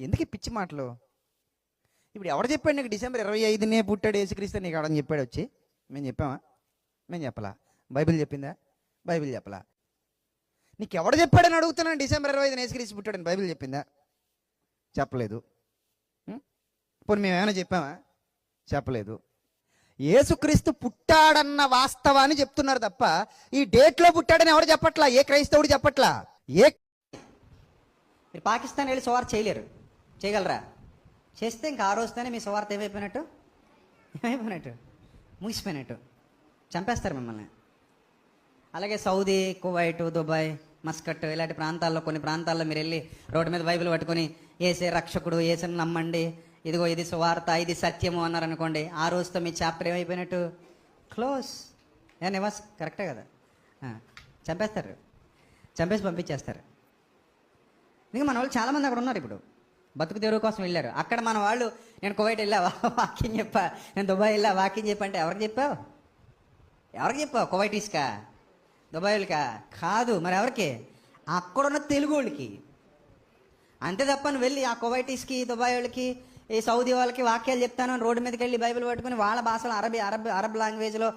ఎందుకు పిచ్చి మాటలు? ఇప్పుడు ఎవడు చెప్పాడు నీకు డిసెంబర్ ఇరవై ఐదునే పుట్టాడు ఏసుక్రీస్తే నీకు ఆడని చెప్పాడు వచ్చి? మేము చెప్పామా? మేము చెప్పలా. బైబిల్ చెప్పిందా? బైబిల్ చెప్పలా. నీకు ఎవడు చెప్పాడని అడుగుతున్నాను డిసెంబర్ ఇరవై ఐదున ఏసుక్రీస్తు పుట్టాడని బైబిల్ చెప్పిందా? చెప్పలేదు. పోనీ మేము ఏమైనా చెప్పామా? చెప్పలేదు. ఏసుక్రీస్తు పుట్టాడన్న వాస్తవాన్ని చెప్తున్నారు తప్ప ఈ డేట్లో పుట్టాడని ఎవడు చెప్పట్లా? ఏ క్రైస్తవుడు చెప్పట్లా? ఏ మీరు పాకిస్తాన్ వెళ్ళి సువార్త చేయలేరు. చేయగలరా? చేస్తే ఇంకా ఆ రోజుతోనే మీ స్వార్థ ఏమైపోయినట్టు? ఏమైపోయినట్టు? ముగిసిపోయినట్టు. చంపేస్తారు మిమ్మల్ని. అలాగే సౌదీ కువైట్ దుబాయ్ మస్కట్ ఇలాంటి ప్రాంతాల్లో కొన్ని ప్రాంతాల్లో మీరు వెళ్ళి రోడ్డు మీద బైబిల్ పట్టుకొని ఏసే రక్షకుడు ఏసని నమ్మండి. ఇదిగో ఇది సువార్త ఇది సత్యము అన్నారు అనుకోండి ఆ రోజుతో మీ చాప్టర్ ఏమైపోయినట్టు? క్లోజ్. ఏ నివాస్ కరెక్టే కదా. చంపేస్తారు. చంపేసి పంపించేస్తారు. ఇంకా మన వాళ్ళు చాలామంది అక్కడ ఉన్నారు ఇప్పుడు. బతుకు తెరువు కోసం వెళ్ళారు. అక్కడ మన వాళ్ళు నేను కువైట్ వెళ్ళా వాకింగ్ చెప్పా నేను దుబాయ్ వెళ్ళా వాకింగ్ చెప్పంటే ఎవరికి చెప్పావు? ఎవరికి చెప్పావు? కువైటీస్కా? దుబాయ్ వాళ్ళకా కాదు మరి ఎవరికి? అక్కడున్న తెలుగు వాళ్ళకి అంతే తప్ప నువ్వు వెళ్ళి ఆ కువైటీస్కి దుబాయ్ వాళ్ళకి ఈ సౌదీ వాళ్ళకి వాక్యాలు చెప్తాను రోడ్డు మీదకి వెళ్ళి బైబిల్ పట్టుకుని వాళ్ళ భాషలో అరబీ అరబ్ అరబ్ లాంగ్వేజ్లో